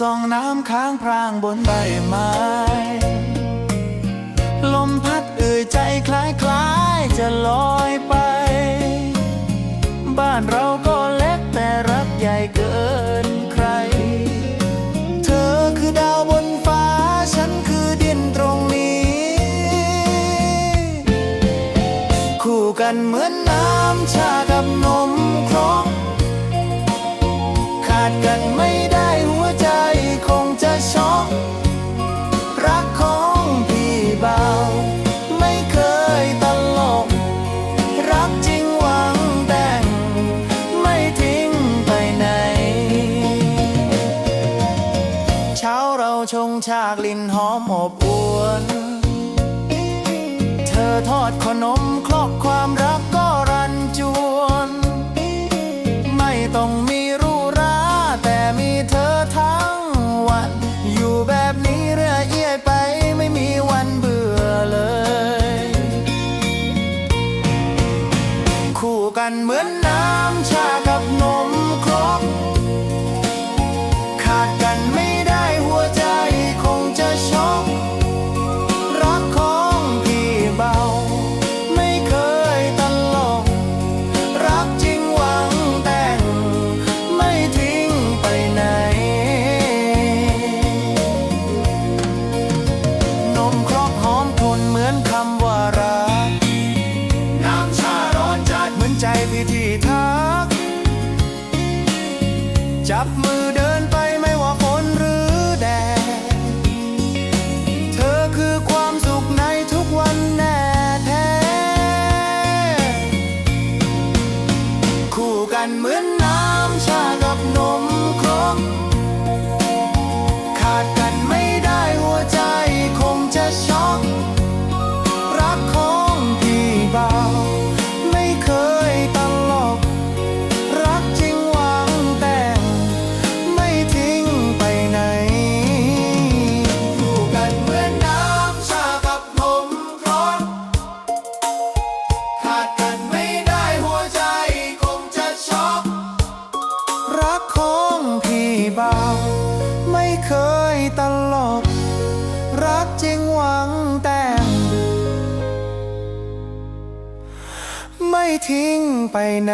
ส่องน้ำค้างพรางบนใบไม้ ลมพัดเอื่อยใจคล้ายคล้ายจะลอยไป บ้านเราก็เล็กแต่รักใหญ่เกินใคร เธอคือดาวบนฟ้า ฉันคือดินตรงนี้ คู่กันเหมือนน้ำชา ช้าเราชงชากลิ่นหอมอบอวน เธอทอดขนมคลอกความรักก็รันจวน ไม่ต้องมีรูราแต่มีเธอทั้งวัน อยู่แบบนี้เรื่อยเอียไปไม่มีวันเบื่อเลย คู่กันเหมือนน้ำชากับนม ที่ทัก จับมือ ขาดกันไม่ได้หัวใจคงจะช็อกรักของพี่เบาไม่เคยตลก รักจริงหวังแต่ง ไม่ทิ้งไปไหน